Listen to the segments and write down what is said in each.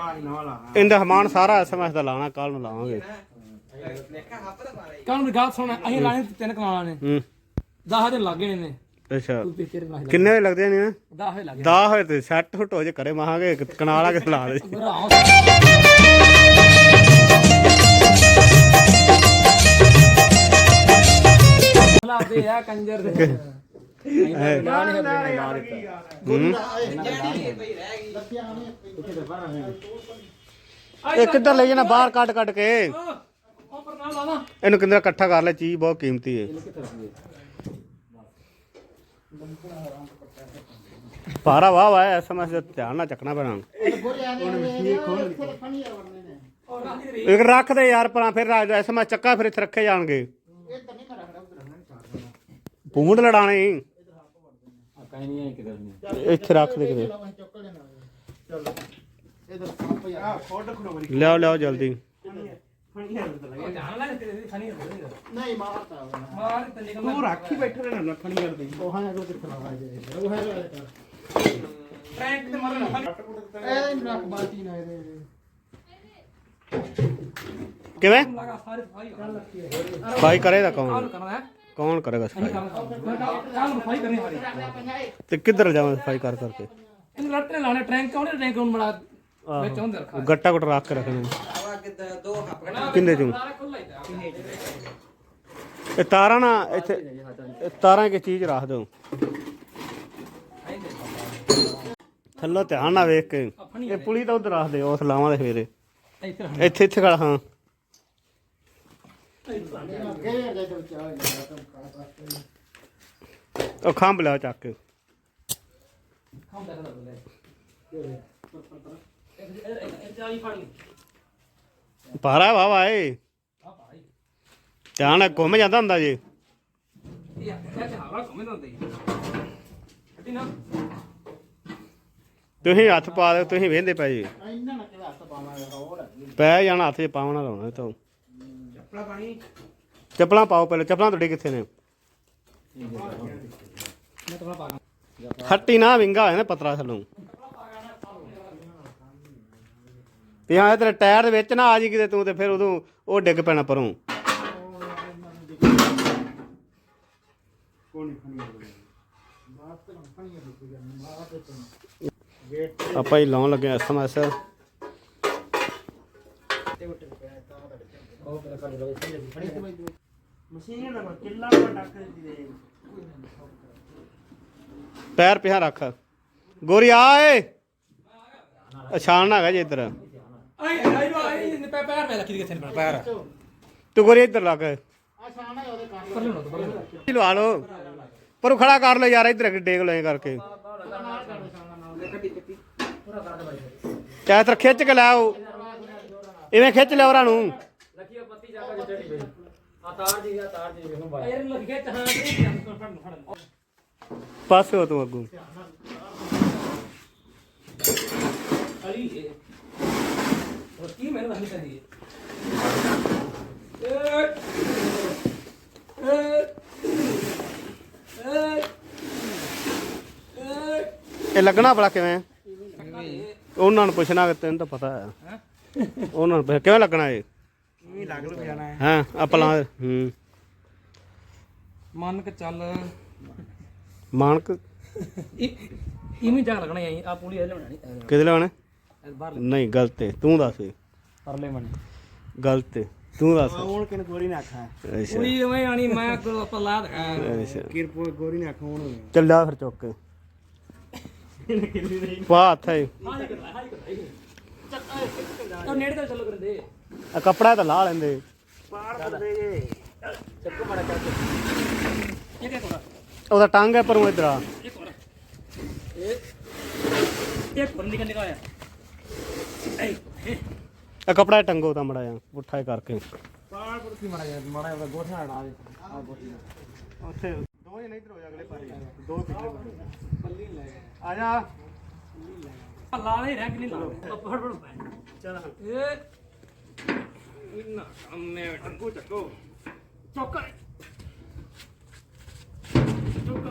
ਆ ਇਹਦਾ ਹਮਾਨ ਸਾਰਾ ਐਸਐਮਐਸ ਦਾ ਲਾਣਾ ਕੱਲ ਨੂੰ ਲਾਵਾਂਗੇ। ਕੱਲ ਨੂੰ ਗੱਲ ਸੁਣ ਅਸੀਂ ਲਾਣੇ ਤਿੰਨ ਕਨਾਲਾਂ ਨੇ। ਹੂੰ। 10 ਦਿਨ ਲੱਗ ਗਏ ਨੇ। ਅੱਛਾ। ਤੂੰ ਤੇਰੇ ਨਾਲ ਕਿੰਨੇ ਵਜੇ ਲੱਗਦੇ ਨੇ 10 ਲੱਗ ਗਏ। 10 ਹੋਏ ਤੇ ਸੈੱਟ ਹੁੱਟ ਹੋ ਜੇ ਕਰੇ ਮਹਾਂਗੇ ਕਨਾਲਾ ਕੇ ਲਾ ਦੇ। ਲਾਦੇ ਆ ਕੰਜਰ ਦੇ। ਇਹ ਕਿੱਧਰ ਲੈ ਜਾਣਾ? ਬਾਹਰ ਕੱਢ ਕੱਢ ਕੇ। ਇਹਨੂੰ ਕਿੰਨਾ ਇਕੱਠਾ ਕਰ ਲੈ ਚੀਜ਼ ਬਹੁਤ ਕੀਮਤੀ ਹੈ ਪਾਰਾ ਵਾਹ ਵਾਹ ਐਸਐਮਐਸ ਦਾ ਧਿਆਨ ਨਾਲ ਚੱਕਣਾ ਪੈਣਾ। ਇੱਕ ਰੱਖ ਦੇ ਯਾਰ ਪਰਾਂ ਫਿਰ ਐਸਐਮਐਸ ਚੱਕਾ ਫਿਰ ਇੱਥੇ ਰੱਖੇ ਜਾਣਗੇ। ਪੂੰਡ ਲੜਾਣੇ ਇੱਥੇ ਰੱਖ ਦੇ ਕਿਤੇ। ਲਿਆਓ ਲਿਆਓ ਜਲਦੀ। ਫਣੀ ਹੈ ਉਹ ਜਾਣ ਲੱਗ ਤੇਰੇ ਫਨੀ ਹੋ ਨਹੀਂ ਮਾਰਤਾ ਉਹ ਮਾਰ ਤੇ ਨਿਕਲ ਤੂੰ ਰੱਖ ਹੀ ਬੈਠੇ ਰਹਿਣਾ ਨਾ ਫਣੀ ਕਰਦੇ ਉਹ ਹਾਂ ਉਹ ਕਿੱਥੇ ਲਾਵਾ ਜੇ ਉਹ ਹੈ ਉਹ ਟਰੈਂਕ ਤੇ ਮਰਨਾ ਇਹ ਨਹੀਂ ਰੱਖ ਬਾਤੀ ਨਾ ਇਹਦੇ ਕਿਵੇਂ ਸਫ਼ਾਈ ਕਰੇਗਾ ਕੌਣ? ਕੌਣ ਕਰੇਗਾ ਸਫ਼ਾਈ? ਤੇ ਕਿੱਧਰ ਜਾਵਾਂ ਸਫ਼ਾਈ ਕਰ ਕਰਕੇ? ਇਹਨੂੰ ਲੱਟ ਨੇ ਲਾਣੇ ਟਰੈਂਕ ਆਉਣੇ ਟਰੈਂਕ ਨੂੰ ਬਣਾ ਵਿੱਚ ਹੁੰਦੇ ਰੱਖਾ ਗੱਟਾ ਗੁੱਟ ਰੱਖ ਕੇ ਰੱਖਣੇ ਕਿੰਨੇ ਚੋਂ? ਇਹ ਤਾਰਾਂ ਨਾ ਇੱਥੇ ਇਹ ਤਾਰਾਂ ਕੀ ਚੀਜ਼ ਰੱਖ ਦਿਓ। ਥੱਲੋਂ ਧਿਆਨ ਨਾਲ ਵੇਖ ਕੇ। ਇਹ ਪੁਲੀ ਤਾਂ ਉਧਰ ਰੱਖ ਦਿਓ ਉਸ ਲਾਵਾਂ ਦੇ ਫੇਰੇ। ਇੱਥੇ ਇੱਥੇ ਇੱਥੇ ਖੜਾ ਹਾਂ। ਉਹ ਖੰਭ ਲਿਆ ਚੱਕ ਕੇ। ਖਾਂ ਦਾ ਦਾ ਬੋਲੇ ਇਹ ਚਾਹੀ ਫੜ ਲਈ ਪਾਰਾ ਵਾ ਵਾ ਏ। ਆ ਭਾਈ ਧਿਆਨ ਨਾਲ ਘੁੰਮ ਜਾਂਦਾ ਹੁੰਦਾ ਜੀ। ਤੁਸੀਂ ਹੱਥ ਪਾ ਦਿਓ ਤੁਸੀਂ ਵੇਂਦੇ ਪਏ ਜੀ। ਇੰਨਾ ਨਾ ਕਿਹਦਾ ਹੱਥ ਪਾਵਾਂਗੇ ਹੋਰ ਪੈ ਜਾਣਾ ਹੱਥ 'ਚ ਪਾਵਣਾ ਲਾਉਣਾ ਤਾਂ। ਚੱਪਲਾ ਪਾਣੀ ਚੱਪਲਾਂ ਪਾਓ ਪਹਿਲੇ ਚੱਪਲਾਂ ਤੁਹਾਡੇ ਕਿੱਥੇ ਨੇ? ਪਾ ਹੱਟੀ ਨਾ ਵਿੰਗਾ ਹੋਇਆ ਨਾ ਪਤਰਾ ਥੱਲੋਂ। ਤੇ ਹਾਂ ਤੇਰੇ ਟਾਇਰ ਦੇ ਵਿੱਚ ਨਾ ਆ ਜੀ ਕਿਤੇ ਤੂੰ ਤੇ ਫਿਰ ਉਦੋਂ ਉਹ ਡਿੱਗ ਪੈਣਾ ਪਰੋਂ। ਕੋਣੀ ਆਪਾਂ ਹੀ ਲਾਉਣ ਲੱਗੇ ਐਸਐਮਐਸ ਮਸ਼ੀਨ ਨਾਲ ਕਿੱਲਾ ਕੋ ਟੱਕ ਦੇ ਪੈਰ ਪਿਆ ਰੱਖ। ਗੋਰੀ ਆਏ ਏ। ਅਛਾਣ ਹੈਗਾ ਜੀ ਇੱਧਰ ਆਈ ਆਈ ਆਈ ਨੇ ਪੈ ਪੈਰ ਮੈਂ ਰੱਖੀ ਕਿੱਥੇ ਨੇ ਪੈਰ। ਤੂੰ ਗੋਰੀ ਇੱਧਰ ਲੱਗ। ਪਰ ਲੈਣਾ ਪਰ ਲੈਣਾ ਲਵਾ ਲਓ? ਪਰ ਉਹ ਖੜਾ ਕਰ ਲਓ ਯਾਰ ਇੱਧਰ ਡੇਗ ਲਓ ਐਂ ਕਰਕੇ। ਚਾਹ ਤਰ ਖਿੱਚ ਕੇ ਲਾਓ ਇਵੇਂ ਖਿੱਚ ਲਿਆ ਉਹਨਾਂ ਨੂੰ। ਲਖੀਆ ਪੱਤੀ ਜਾ ਕੇ ਚੜੀ ਗਈ ਆ ਤਾਰ ਜੀ ਆ ਤਾਰ ਜੀ ਵੇਖੋ ਬਾਈ ਇਹ ਲੱਗ ਗਿਆ ਚਾਹਾਂ ਤੇ ਫੜ ਫੜ ਪਾਸੇ ਹੋ ਤੂੰ ਅੱਗੋਂ। ਅਲੀ ਕੀ ਮੈਨੂੰ ਨਹੀਂ ਇਹ ਲੱਗਣਾ ਬੜਾ ਕਿਵੇਂ? ਉਹਨਾਂ ਨੂੰ ਪੁੱਛਣਾ ਕਿ ਤੈਨੂੰ ਤਾਂ ਪਤਾ ਹੈ। ਉਹਨਾਂ ਨੂੰ ਪੁੱਛ- ਕਿਵੇਂ ਲੱਗਣਾ ਇਹ? ਵੀ ਲੱਗ ਲੁ ਜਾਣਾ ਹੈ। ਹਾਂ ਆਪਣਾ ਹੂੰ। ਮੰਨ ਕੇ ਚੱਲ। ਮਾਨਕ? ਇਵੇਂ ਜਾ ਲੱਗਣਾ ਹੈ ਆ ਪੂਰੀ ਇਹ ਲੈਣੀ ਕਿਹਦੇ ਲਵਾਣੇ ਇਹ ਬਾਹਰ ਨਹੀਂ ਗਲਤ ਹੈ। ਤੂੰ ਦੱਸ। ਪਰਲੇ ਮਨ ਗਲਤ ਹੈ। ਤੂੰ ਦੱਸ। ਹੁਣ ਕਿਨ ਗੋਰੀ ਨੇ ਆਖਾ ਅੱਛਾ। ਪੂਰੀ ਉਵੇਂ ਆਣੀ ਮੈਂ ਕੋ ਪਲਾ ਦਿਖਾ ਅੱਛਾ। ਕਿਰਪੋ ਗੋਰੀ ਨੇ ਆਖਾ ਹੁਣ? ਚੱਲਿਆ ਫਿਰ ਚੁੱਕ। ਪਾ ਹੱਥ ਹੈ ਉਹ ਨੇੜੇ ਤੋਂ ਚੱਲੋ ਕਰਦੇ। ਆ ਕੱਪੜਾ ਤਾਂ ਲਾ ਲੈਂਦੇ। ਪਾੜ ਪੁੱਦੇ ਜੇ। ਚੱਕੋ ਮਾੜਾ ਚੱਕ ਇਹ ਕੀ ਕੋੜਾ ਉਹਦਾ ਟੰਗ ਹੈ ਪਰੋਂ ਇਧਰ ਆ। ਇਹ ਕੋੜਾ ਇਹ ਇਹ ਕੋਣ ਨਿਕਲ ਨਿਕਲ ਆਇਆ ਇਹ ਕੱਪੜਾ ਟੰਗੋ ਤਾਂ ਮੜਾ ਜਾ ਪੁੱਠਾ ਕਰਕੇ ਪਾੜ ਪੁੱਦ ਕੀ ਮਾੜਾ ਜਿਹਾ ਮਾੜਾ ਜਿਹਾ ਗੋਠਾ ਡਾ ਦੇ ਆ ਗੋਠੀ ਉੱਥੇ ਦੋ ਜਣੇ ਇਧਰ ਹੋ ਜਾ ਅਗਲੇ ਪਾਸੇ ਦੋ ਪਿੱਛੇ ਆ ਜਾ ਲਾ। ਨਹੀਂ ਰੈਂਕ ਨਹੀਂ ਲਾ ਫੜ ਫੜ ਚਲ ਇਹ ਇੰਨਾ ਕੰਮੇ ਟੰਗੂ ਚੱਕੋ। ਚੁੱਕ ਚੁੱਕ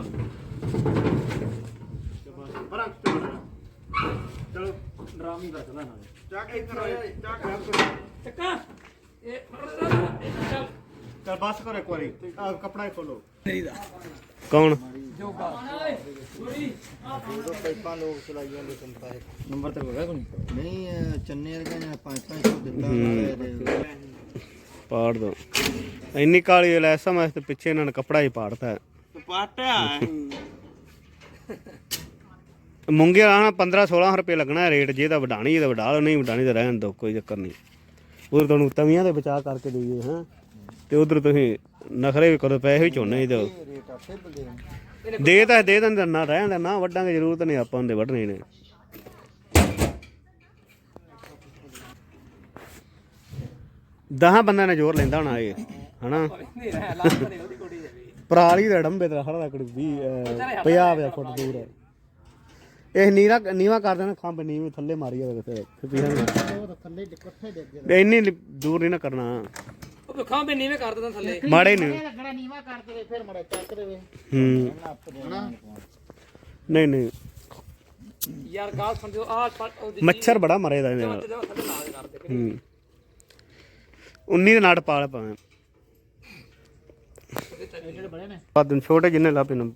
ਬਰਾਂ ਚਲੋ ਡਰਾਮੀ ਵਰਤਦਾ ਨਾਲ ਚੱਕ ਇੱਧਰ ਚੱਕ। ਚੱਕਾ। ਇਹ ਚੱਲ। ਚੱਲ ਬਸ ਕਰੋ ਇੱਕ ਵਾਰੀ। ਆ ਕਪੜਾ ਹੀ ਖੋਲੋ। ਕੌਣ? ਜੋਗਾ। ਗੋਰੀ ਪਾਈਪਾਂ ਲੋਕ ਚਲਾਈਆਂ ਦੇ ਤੈਨੂੰ ਪੈਸੇ ਨੰਬਰ ਤੇ ਹੋਗਾ ਕੋਈ ਨਹੀਂ ਚੰਨੇ ਵਰਗਾ ਜਾਂ 5-500 ਦਿੱਤਾ ਨਾਲੇ ਦੇ ਪਾੜ ਦੋ ਇੰਨੀ ਕਾਲੀ ਲੈ। ਤੇ ਪਿੱਛੇ ਇਹਨਾਂ ਨੇ ਕਪੜਾ ਹੀ ਪਾੜਤਾ ਪਾਟਿਆ ਮੂੰਗੇ ਆਣਾ 15 16 ਰੁਪਏ ਲੱਗਣਾ ਹੈ ਰੇਟ ਜੇ ਤਾਂ ਵਡਾਣੀ ਤਾਂ ਵਡਾ ਲਓ ਨਹੀਂ ਵਡਾਣੀ ਤਾਂ ਰਹਿਣ ਦਿਓ ਕੋਈ ਚੱਕਰ ਨਹੀਂ। ਉਧਰ ਤੁਹਾਨੂੰ ਤਵੀਆਂ ਦੇ ਬਚਾ ਕਰਕੇ ਦਈਏ ਹਾਂ। ਤੇ ਉਧਰ ਤੁਸੀਂ ਨਖਰੇ ਵੀ ਕਰੋ ਪੈਸੇ ਵੀ ਚੋਣੇ ਹੀ ਦਿਓ। ਦੇ ਤਾਂ ਦੇ ਦਿੰਦੇ ਨਾ ਰਹਿਣ ਦੇ ਨਾ ਵੱਡਾਂਗੇ ਜ਼ਰੂਰਤ ਨਹੀਂ ਆਪਾਂ ਹੁੰਦੇ ਵੱਢਣੇ ਨੇ ਦਹਾਂ ਬੰਦਿਆਂ ਨੇ ਜ਼ੋਰ ਲੈਂਦਾ ਹੋਣਾ ਇਹ ਹਨਾ? ਪਰਾਲੀ ਦੇ। ਡੰਬੇ ਤੇ ਖੜਾ ਕੜ 20 50 ਫੁੱਟ ਦੂਰ। ਹੈ ਇਹ ਨੀਵਾ ਨੀਵਾ ਕਰ ਦੇਣਾ ਖੰਭ ਨੀਵੇਂ ਥੱਲੇ ਮਾਰੀ ਜਾਵੇ ਫਿਰ ਫਿਰ ਉਹ ਤਾਂ ਥੱਲੇ ਇਕੱਠੇ ਡਿੱਗ ਗਏ ਇੰਨੀ ਨੀ- ਦੂਰ ਨਹੀਂ ਨਾ ਕਰਨਾ। ਉਹ ਖਾਂ ਬੇ ਨੀਵੇਂ ਕਰ ਦਿੰਦਾ ਥੱਲੇ। ਮਾੜੇ ਨਹੀਂ ਲੱਗਣਾ ਨੀਵਾ ਕਰ ਦੇਵੇ ਫਿਰ ਮੜਾ ਚੱਕ ਦੇਵੇ। ਹੂੰ। ਨਹੀਂ ਨਹੀਂ। ਯਾਰ ਗਾਲ ਜੋ ਆ ਮੱਛਰ ਬੜਾ ਮਰੇਦਾ ਇਹਦੇ ਨਾਲ। ਥੱਲੇ ਲਾ ਦੇ ਕਰਦੇ ਹੂੰ। 19 ਦੇ ਨਾਟ ਪਾਲ ਭਾਵੇਂ। ਜਿਹੜੇ ਬੜੇ ਨੇ। ਆ ਦਿਨ ਛੋਟੇ ਜਿੰਨੇ ਲਾਪੇ ਨੂੰ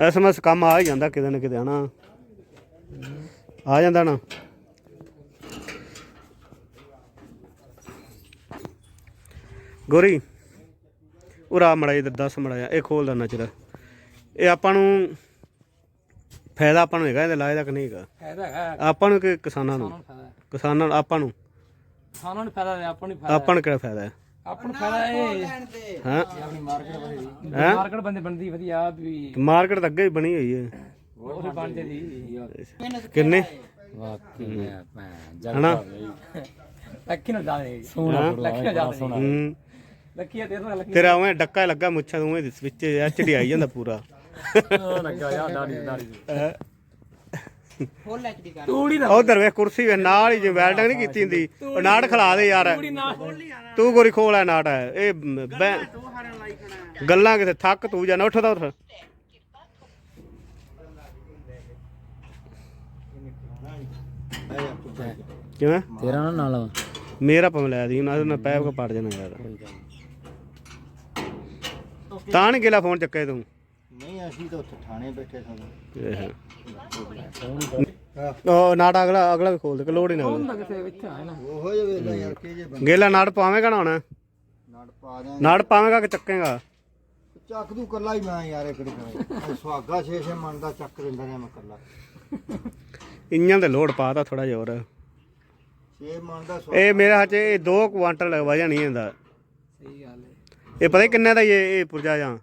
ਐਸਐਮਐਸ ਕੰਮ ਆ ਹੀ ਜਾਂਦਾ ਕਿਤੇ ਨਾ ਕਿਤੇ ਹਨਾ? ਆ ਜਾਂਦਾ ਨਾ। ਗੋਰੀ ਉਰਾ ਮੜਾ ਇਧਰ 10 ਮੜਾ ਇਹ ਖੋਲ ਦਾ ਨਚਰ ਇਹ ਆਪਾਂ ਨੂੰ ਫਾਇਦਾ ਆਪਾਂ ਨੂੰ ਹੈਗਾ ਇਹਦੇ ਲਾਏ ਦਾ ਕਿ ਨਹੀਂ ਹੈਗਾ? ਫਾਇਦਾ ਹੈਗਾ। ਆਪਾਂ ਨੂੰ ਕਿ ਕਿਸਾਨਾਂ ਨੂੰ? ਕਿਸਾਨਾਂ ਨੂੰ ਆਪਾਂ ਨੂੰ? ਸਾਨੂੰ ਨਹੀਂ ਫਾਇਦਾ ਆਪਾਂ ਨੂੰ ਫਾਇਦਾ ਆਪਾਂ ਨੂੰ ਕਿਹੜਾ ਫਾਇਦਾ ਹੈ? ਆਪਾਂ ਨੂੰ ਫਾਇਦਾ ਇਹ ਹਾਂ। ਆਪਣੀ ਮਾਰਕੀਟ ਵਧੀ ਹੈਂ? ਮਾਰਕੀਟ ਬੰਦੇ ਬਣਦੀ ਵਧੀਆ ਵੀ। ਮਾਰਕੀਟ ਤਾਂ ਅੱਗੇ ਹੀ ਬਣੀ ਹੋਈ ਹੈ ਉਹ ਬਣ ਜਾਂਦੀ ਕਿੰਨੇ? ਵਾਕਈ ਹਨਾ? ਲੱਕੀ ਨੂੰ ਜਾਣੇ। ਸੋਨਾ ਲੱਕੀ ਨੂੰ ਜਾਣੇ। ਹੂੰ। ਲੱਕੀ ਦੋ ਲੱਕੀ ਤੇਰਾ ਉਵੇਂ ਡੱਕਾ ਲੱਗਾ ਮੁੱਛਾਂ ਉਵੇਂ ਦੇ ਵਿੱਚ ਐਚਡੀ ਆਈ ਜਾਂਦਾ ਪੂਰਾ। ਲੱਗਾ ਯਾਰ ਦਾੜੀ ਦਾੜੀ। ਫੁੱਲ ਐਚਡੀ ਕਰ ਤੂੜੀ ਦਾ ਉਧਰ ਵੇ ਕੁਰਸੀ ਵੇ ਨਾਲ ਹੀ ਜੇ ਵੈਲਡਿੰਗ ਨਹੀਂ ਕੀਤੀ ਹੁੰਦੀ। ਉਹ ਨਾੜ ਖਲਾ ਦੇ ਯਾਰ। ਤੂੰ ਗੋਰੀ ਖੋਲ ਐ ਨਾਟ ਹੈ ਇਹ ਬੈ- ਗੱਲਾਂ ਕਿਤੇ ਥੱਕ ਤੂੰ ਜਾ ਨਾ ਉੱਠਦਾ ਉੱਠ। ਕਿਵੇਂ? ਤੇਰਾ ਨਾ ਨਾਲ ਮੇਰਾ ਪਮ ਲੈ ਦੀ ਉਹਨਾਂ ਨਾ ਪੈਪ ਕੋ ਪੜ ਜਾਣਾ ਯਾਰ। ਤਾਂ ਨਹੀਂ ਗਿਲਾ ਫੋਨ ਚੱਕੇ ਤੂੰ। ਨਹੀਂ ਅਸੀਂ ਤਾਂ ਉੱਥੇ ਥਾਣੇ ਬੈਠੇ ਸਾਨੂੰ ਇਹ। ਉਹ ਨਾਟ ਅਗਲਾ ਅਗਲਾ ਵੀ ਖੋਲ ਦੇ ਲੋੜ ਹੀ ਨਾ ਹੋਵੇ। ਕਿਸੇ ਵਿੱਚ ਆਇਆ ਨਾ। ਉਹੋ ਜਿਹੇ ਵੇਲਾ ਯਾਰ ਕਿ ਜੇ ਬੰਦੇ ਗੇਲਾ ਨਾਟ ਪਾਵੇਂਗਾ ਨਾ ਹੁਣ? ਨੜ ਪਾ ਦਿਆਂ ਨਾਟ ਪਾਵੇਂਗਾ ਕਿ ਚੱਕੇਗਾ? ਚੱਕ ਦੂ ਕੱਲਾ ਹੀ ਮੈਂ ਯਾਰ ਇਕੜੀ ਕਰੇ ਸੁਹਾਗਾ ਛੇ ਛੇ ਮਨ ਦਾ ਚੱਕ ਦਿੰਦਾ ਰਿਹਾ ਮੈਂ ਕੱਲਾ ਇੰਜਾਂ ਦੇ ਲੋਡ ਪਾਤਾ ਥੋੜਾ ਜਿਹਾ ਹੋਰ। ਛੇ ਮਨ ਦਾ ਇਹ ਮੇਰੇ ਇਹ 2 ਕੁਆਂਟਲ ਵਜਨ ਨਹੀਂ ਹੁੰਦਾ ਸਹੀ ਗੱਲ ਹੈ ਇਹ ਪਤਾ ਕਿੰਨੇ ਦਾ ਇਹ ਇਹ ਪੁਰਜਾ ਜਾਂ?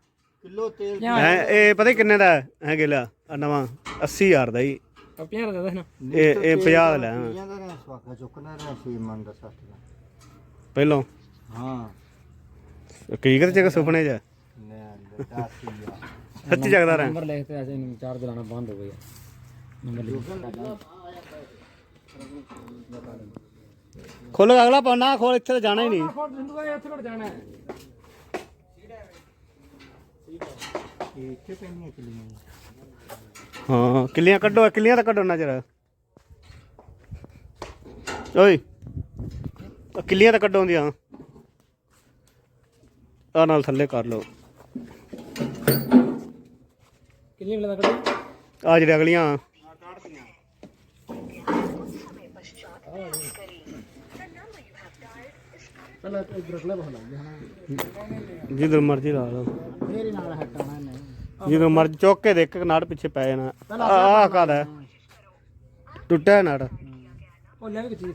ਕਿਲੋ ਤੇਲ ਹੈ ਇਹ ਪਤਾ ਨੀ ਕਿੰਨੇ ਦਾ ਹੈ? ਇਹ ਗੇਲਾ ਆਹ ਨਵਾਂ 80000 ਦਾ ਹੀ ਪਿਆਰ ਦਾ ਨਾ। ਇਹ ਇਹ 50 ਦਾ ਲੈ ਆਵਾਂ। ਜਾਂਦਾ ਰਿਹਾ ਸੁਹਾਗਾ ਚੁੱਕਣਾ ਰਿਹਾ ਛੇ ਮਨ ਦਾ ਸੱਤ ਦਾ। ਪਹਿਲੋਂ? ਹਾਂ। ਹਕੀਕਤ ਚ ਕਿ ਸੁਪਨੇ ਚ? ਲੈ ਦੱਸ ਯਾਰ ਸੱਚੀ ਜਗਦਾ ਰਹਿ ਨੰਬਰ ਲਿਖ ਤੇ ਐਸੇ ਨੂੰ ਚਾਰਜ ਲਾਣਾ ਬੰਦ ਹੋ ਗਿਆ ਨੰਬਰ ਲਿਖ ਖੋਲ ਅਗਲਾ ਪਾਣਾ ਖੋਲ ਇੱਥੇ ਤਾਂ ਜਾਣਾ ਹੀ ਨਹੀਂ। ਇੱਥੇ ਘੜ ਜਾਣਾ। ਹੈ ਇਹ ਇੱਥੇ ਪੈਣੀਆਂ ਕਿਲੀਆਂ ਹਾਂ ਕਿੱਲੀਆਂ ਕੱਢੋ ਕਿੱਲੀਆਂ ਤਾਂ ਕੱਢੋ ਨਜ਼ਰ। ਓਏ ਆਹ ਕਿੱਲੀਆਂ ਤਾਂ ਕੱਢੋ ਦੀਆਂ ਆ ਨਾਲ ਥੱਲੇ ਕਰ ਲਓ। ਕਿੰਨੀ ਮਿਲਦਾ ਕੱਢ। ਆ ਜਿਹੜੇ ਅਗਲੀਆਂ। ਪਹਿਲਾਂ ਇਧਰ ਲੱਗ ਜਿੱਧਰ ਮਰਜ਼ੀ ਲਾ ਲਓ। ਫੇਰ ਨਾਲ ਹਟਾਣਾ ਇਹਨੇ। ਜਦੋਂ ਮਰਜ਼ੀ ਚੁੱਕ ਕੇ ਦੇਖ ਨਾੜ ਪਿੱਛੇ ਪੈ ਜਾਣਾ। ਆਹ ਕਾਦਾ ਟੁੱਟਿਆ ਨਾੜ। ਉਹ ਲੈ ਵੀ ਚੀਜ਼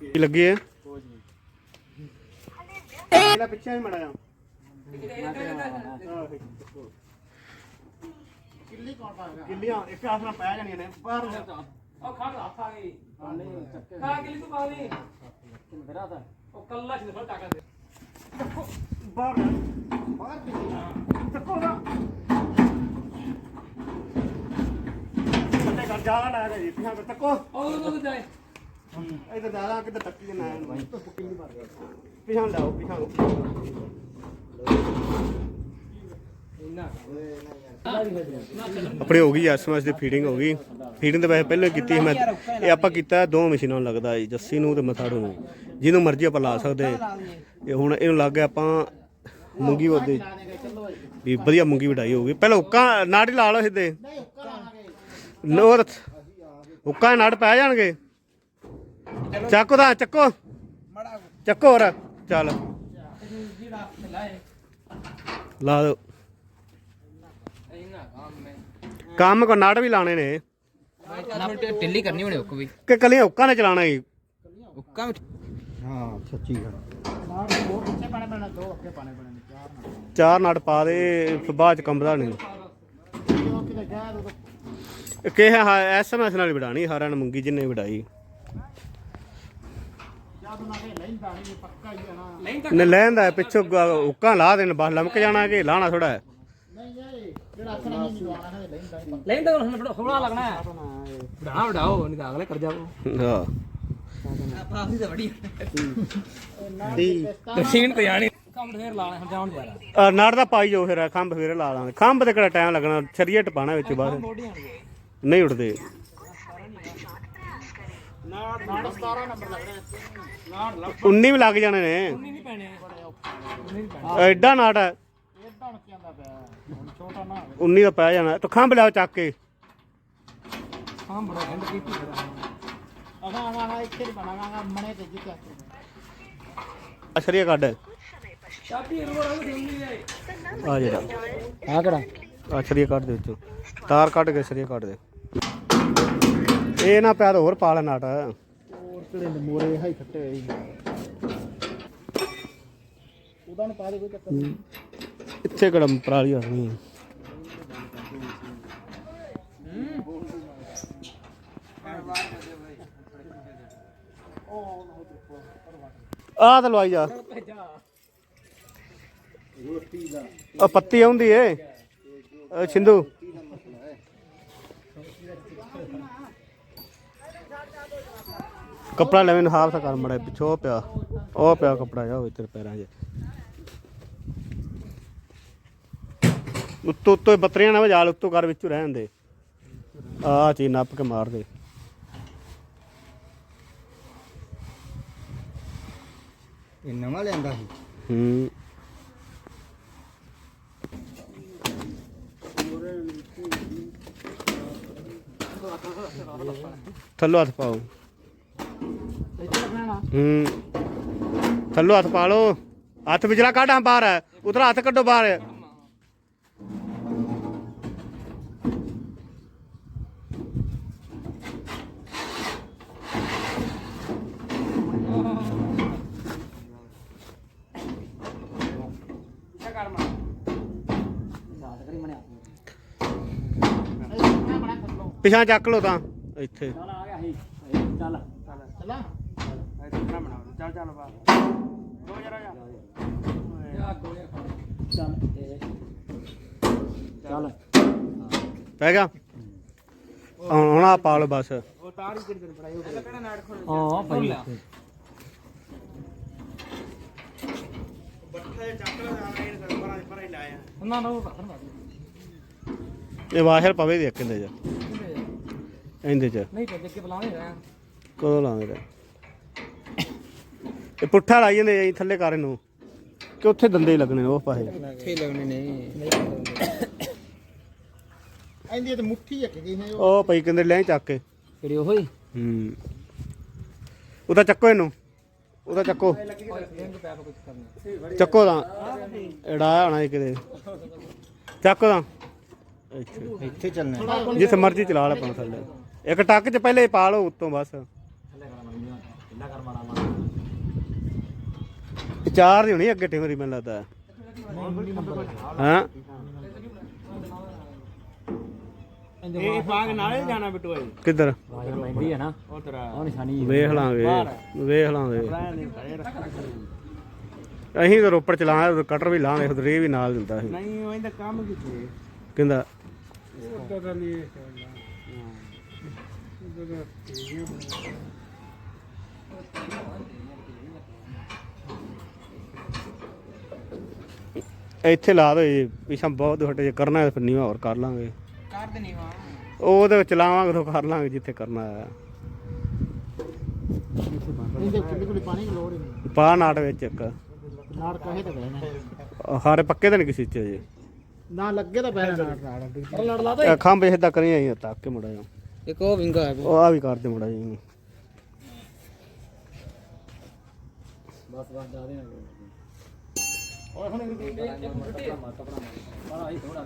ਕੀ ਲੱਗੀ ਹੈ? ਇਹਦਾ ਪਿੱਛੇ ਹੀ ਮੜਾ ਜਾ। ਕਿੱਲੀ ਕੌਣ ਪਾਏਗਾ? ਕਿੱਲੀਆਂ ਇੱਕ ਆਸਰਾ ਪੈ ਜਾਣੀਆਂ ਨੇ ਬਾਹਰ ਉਹ ਖੜ ਹੱਥ ਆ ਗਈ ਕਾ ਕਿਲੀ ਤੂੰ ਪਾ ਲਈ ਮੇਰਾ ਤਾਂ ਉਹ ਕੱਲਾ ਸੀ ਫੜ ਟਾਕਾ ਦੇ। ਬਾਹਰ ਬਾਹਰ ਕਿੱਲੀ ਚੱਕੋ ਨਾ। ਘਰ ਜਾਣਾ ਨਾ ਹੈ ਜੀ ਪਿਛਾਂ ਤੋਂ ਚੱਕੋ। ਉਹ ਉਹ ਜਾਏ। ਇਧਰ ਦਾਦਾ ਕਿੱਧਰ ਟੱਕੀ ਜਨਾ ਹੈ। ਭਾਈ ਪਿਛਾਂ ਲਾਓ ਪਿਛਾਂ ਆਪਣੇ ਹੋ ਗਈ ਐਸਐਮਐਸ ਦੀ ਫੀਡਿੰਗ ਹੋ ਗਈ। ਫੀਡਿੰਗ ਤਾਂ ਵੈਸੇ ਪਹਿਲਾਂ ਕੀਤੀ ਸੀ ਮੈਂ। ਇਹ ਆਪਾਂ ਕੀਤਾ ਦੋ ਮਸ਼ੀਨਾਂ ਨੂੰ ਲੱਗਦਾ ਜੀ ਜੱਸੀ ਨੂੰ ਤੇ ਮਥਾੜੂ ਨੂੰ। ਜਿਹਨੂੰ ਮਰਜ਼ੀ ਆਪਾਂ ਲਾ ਸਕਦੇ। ਇਹ ਹੁਣ ਇਹਨੂੰ ਲੱਗ ਗਿਆ ਆਪਾਂ ਮੂੰਗੀ ਉਹਦੇ। ਵੀ ਵਧੀਆ ਮੂੰਗੀ ਵਡਾਈ ਹੋਊਗੀ। ਪਹਿਲਾਂ ਹੁੱਕਾ ਨਾੜ ਹੀ ਲਾ ਲਓ ਸਿੱਧੇ। ਨੋਰ ਹੁੱਕਾ ਨਾੜ ਪੈ ਜਾਣਗੇ। ਚੱਕੋ ਦਾ ਚੱਕੋ। ਚੱਕੋ ਹੋਰ। ਚੱਲ। ਲਾ ਦੋ ਕੰਮ ਕੋ ਨਾੜ ਵੀ ਲਾਣੇ ਨੇ। ਨਾ ਟਿੱਲੀ ਕਰਨੀ ਹੋਣੀ ਉੱਕ ਵੀ। ਕਿ ਕੱਲੀਆਂ ਹੁੱਕਾ ਨੇ ਚਲਾਣਾ ਹੀ ਉੱਕਾ ਵੀ ਹਾਂ ਸੱਚੀ ਗੱਲ। ਚਾਰ ਨਾੜ ਪਾ ਦੇ ਬਾਅਦ ਚ ਕੰਬਦਾ ਨਹੀਂ ਕਿ ਹਾਂ ਐਸਐਮਐਸ ਨਾਲ ਹੀ ਵਡਾਣੀ ਸਾਰਿਆਂ ਨੇ ਮੁੰਗੀ ਜਿੰਨੇ ਵਡਾਈ। ਨੇ ਲੈਂਦਾ ਪਿੱਛੋਂ ਹੁੱਕਾਂ ਲਾ ਦੇਣ ਬਸ ਲਮਕ ਜਾਣਾ ਕਿ ਲਾਣਾ ਥੋੜਾ ਹੈ ਲੈਂਦਾ ਹੁਣ ਲੱਗਣਾ ਹੈ। ਨਹੀਂ ਤਾਂ ਅਗਲੇ ਕਰ ਜਾਓ। ਹਾਂ। ਆਪੀ ਤਾਂ ਵੜੀ ਮਸ਼ੀਨ ਤੇ ਆਣੀ ਕੰਮ ਫੇਰ ਲਾਣਾ ਹੁਣ ਜਾਣ ਜਾ ਅਹ ਨਾੜ ਦਾ ਪਾਈ ਜੋ ਫਿਰ ਖੰਭ ਫਿਰ ਲਾ ਲਾਂਗੇ। ਖੰਭ ਤੇ ਕਿਹੜਾ ਟਾਈਮ ਲੱਗਣਾ ਛਰੀਏ ਟਪਾਣਾ ਵਿੱਚ ਬਸ ਨਹੀਂ ਉੱਡਦੇ। ਨਾੜ ਨਾੜ 17 ਨੰਬਰ ਲੱਗਣਾ ਨਾੜ ਲੱਭ। 19 ਵੀ ਲੱਗ ਜਾਣੇ ਨੇ। ਨਹੀਂ ਪੈਣੇ। ਐਡਾ ਨਾੜ ਪਿਆ। ਹੁਣ ਛੋਟਾ ਨਾ 19 ਦਾ ਪੈ ਜਾਣਾ ਤੂੰ ਖੰਭ ਚੱਕ ਕੇ। ਹਾਂ ਬੜਾ ਹੰਡ ਕੀਤੀ ਅਗਾ ਅਗਾ ਅਗਾ ਇੱਥੇ ਨਹੀਂ ਬਣਾਗਾ ਮਣੇ ਤੇ ਜਿੱਤੇ ਅਸ਼ਰੀਆ ਕੱਢ। ਆ ਜਿਹੜਾ ਆ ਕਿਹੜਾ? ਅਸ਼ਰੀਆ ਕੱਢ ਦੇ ਵਿੱਚੋਂ। ਤਾਰ ਕੱਢ ਕੇ ਅਸ਼ਰੀਆ ਕੱਢ ਦੇ। ਇਹ ਨਾ ਪਿਆ ਤਾਂ ਹੋਰ ਪਾ ਲੈ ਨਾਟ ਹੋਰ ਕਿਹੜੇ ਨੇ? ਮੋਰੇ ਹਾਈ ਖੱਟੇ ਹੋਏ ਉਹਦਾ ਨੂੰ ਪਾ ਦੇ ਕੋਈ ਚੱਕਰ। ਨਹੀਂ ਇੱਥੇ ਕੜਮ ਪਰਾਲੀ ਹਟਣੀ ਆ ਤਾਂ ਲਵਾਈ ਜਾ। ਆ ਪੱਤੀ ਆਉਂਦੀ ਏ। ਅ ਸਿੰਧੂ। ਕਪੜਾ ਲੈ ਮੈਨੂੰ ਹਾਫ ਸਾ ਕਰ ਮੜਾ ਪਿੱਛੋਂ ਪਿਆ। ਉਹ ਪਿਆ ਕਪੜਾ ਜਾ ਉਹ ਤੇਰੇ ਪੈਰਾਂ 'ਚ। ਉੱਤੋਂ ਉੱਤੋਂ ਬੱਤਰੀਆਂ ਨਾ ਵਜਾਲ ਉੱਤੋਂ ਕਰ ਵਿੱਚੋਂ ਰਹਿਣ ਦੇ ਆ ਚੀ ਨੱਪ ਕੇ ਮਾਰ ਦੇ ਇਹ ਨਵਾਂ ਲਿਆਂਦਾ ਸੀ। ਹੂੰ। ਥੱਲੋਂ ਹੱਥ ਪਾਓ। ਹੂੰ। ਥੱਲੋਂ ਹੱਥ ਪਾ ਲਓ। ਹੱਥ ਵਿਚਲਾ ਕੱਢਾਂ ਬਾਹਰ ਉਧਰ ਹੱਥ ਕੱਢੋ ਬਾਹਰ। ਪਿਛਾਂ ਚੱਕ ਲਓ ਤਾਂ। ਇੱਥੇ। ਚੱਲ ਆ ਗਿਆ ਸੀ। ਚੱਲ। ਚੱਲ। ਚੱਲ। ਚੱਲ ਬਣਾ ਚੱਲ ਚੱਲ ਬਾ ਰੋ ਜਰਾ ਜਾ। ਚੱਲ। ਚੱਲ। ਪੈ ਗਿਆ। ਹੁਣ ਹੁਣ ਆ ਪਾ ਲਓ ਬਸ। ਉਹ ਤਾਰ ਹੀ ਕਿਹੜੀ ਤੇਰੀ ਫੜਾਈ ਹੋ ਗਈ। ਕਿਹੜਾ ਨਾੜ ਖੋਲ ਹਾਂ ਭਾਈ। ਨਾ ਨਾ ਉਹ ਕਰ ਨਾ ਇਹ ਵਾਸ਼ਰ ਪਵੇ ਦੇ ਕਿੰਦੇ ਚ। ਇਹਦੇ ਚ। ਨਹੀਂ ਤੇ ਅੱਗੇ ਬੁਲਾਵੇਂ ਰਹਿ ਕਦੋਂ ਲਾਉਂਦੇ ਰਹੇ ਇਹ ਪੁੱਠਾ ਲਾਈ ਜਾਂਦੇ ਐਂ ਥੱਲੇ ਕਰ ਇਹਨੂੰ। ਕਿ ਉੱਥੇ ਦੰਦੇ ਹੀ ਲੱਗਣੇ ਨੇ ਉਹ ਪਾਸੇ। ਇੱਥੇ ਲੱਗਣੇ ਨਹੀਂ ਇਹਦੀ ਤੇ ਮੁੱਠੀ ਇੱਕ ਗਈ ਨੇ ਉਹ। ਪਈ ਕਹਿੰਦੇ ਲੈ ਚੱਕ ਕੇ। ਕਿਹੜੀ ਉਹ ਹੀ? ਹੂੰ। ਉਹਦਾ ਚੱਕੋ ਇਹਨੂੰ। ਉਹਦਾ ਚੱਕੋ। ਚੱਕੋ ਤਾਂ। ਐੜਾ ਹੋਣਾ ਇਹ ਕਿਤੇ। ਚੱਕੋ ਤਾਂ। ਇੱਥੇ ਚੱਲਣਾ। ਜਿੱਥੇ ਮਰਜ਼ੀ ਚਲਾ ਲੈ ਪਾ ਥੱਲੇ। ਇੱਕ ਟੱਕ ਚ ਪਹਿਲੇ ਪਾ ਲਓ ਉੱਤੋਂ ਬਸ। ਚਾਰ ਦੀ ਹੋਣੀ ਅੱਗੇ ਟਿਮਰੀ ਮੈਨੂੰ ਲੱਗਦਾ। ਹਾਂ। ਇਹ ਬਾਗ ਨਾਲੇ ਜਾਣਾ ਬਿਟੂ ਇਹ ਕਿੱਧਰ? ਬਾਗ ਲੈਂਦੀ ਹੈ ਨਾ। ਉਹ ਤੇਰਾ ਉਹ ਨਿਸ਼ਾਨੀ ਵੇਖ ਲਾਂਗੇ। ਵੇਖ ਲਾਂਗੇ। ਅਸੀਂ ਤਾਂ ਰੋਪੜ ਚਲਾਇਆ ਕਟਰ ਵੀ ਲਾਂਗੇ ਉਧਰ ਵੀ ਨਾਲ ਦਿੰਦਾ ਸੀ। ਨਹੀਂ ਉਹ ਇਹਦਾ ਕੰਮ ਕਿੱਥੇ ਕਹਿੰਦਾ ਉਹ ਤਾਂ ਨਹੀਂ ਇੱਥੇ ਲਾ ਦੋ ਜੀ ਪਿਛਾਂ ਬਹੁਤ ਹਟੇ ਜੇ ਕਰਨਾ ਹੈ ਫਿਰ ਨੀਵਾ ਹੋਰ ਕਰ ਲਾਂਗੇ। ਕਰ ਦੇ ਨਹੀਂ ਵਾ ਉਹ ਤੇ ਚਲਾਵਾਂਗੇ ਤਾਂ ਕਰ ਲਾਂਗੇ ਜਿੱਥੇ ਕਰਨਾ ਹੈ। ਇਹਦੇ ਕਿੰਨੀ ਕੁ ਪਾਣੀ ਦੀ ਲੋੜ ਹੀ? ਨਹੀਂ ਪਾ ਨਾਟ ਵਿੱਚ ਇੱਕ। ਨਾੜ ਕਹੇ ਤਾਂ ਨੇ ਹਾਰੇ ਪੱਕੇ ਤਾਂ ਨਹੀਂ ਕਿਸੇ ਚ ਜੀ। ਨਾ ਲੱਗੇ ਤਾਂ ਪੈਣਾ ਨਾੜ ਨਾੜ। ਖੰਭ ਇਹ ਤਾਂ ਕਰੀ ਆਈ ਤੱਕ ਕੇ ਮੁੜਾ ਜਾ ਇੱਕ ਉਹ ਵਿੰਗਾ ਹੈ ਉਹ ਆ ਵੀ ਕਰਦੇ ਮੁੜਾ ਜੀ ਬਸ ਬਸ ਜਾ ਦੇ ਓਏ ਹੁਣ ਇਹ ਛੁੱਟੀ ਮਾਰ ਕਪੜਾ ਮਾਰ ਆਹੀ ਥੋੜਾ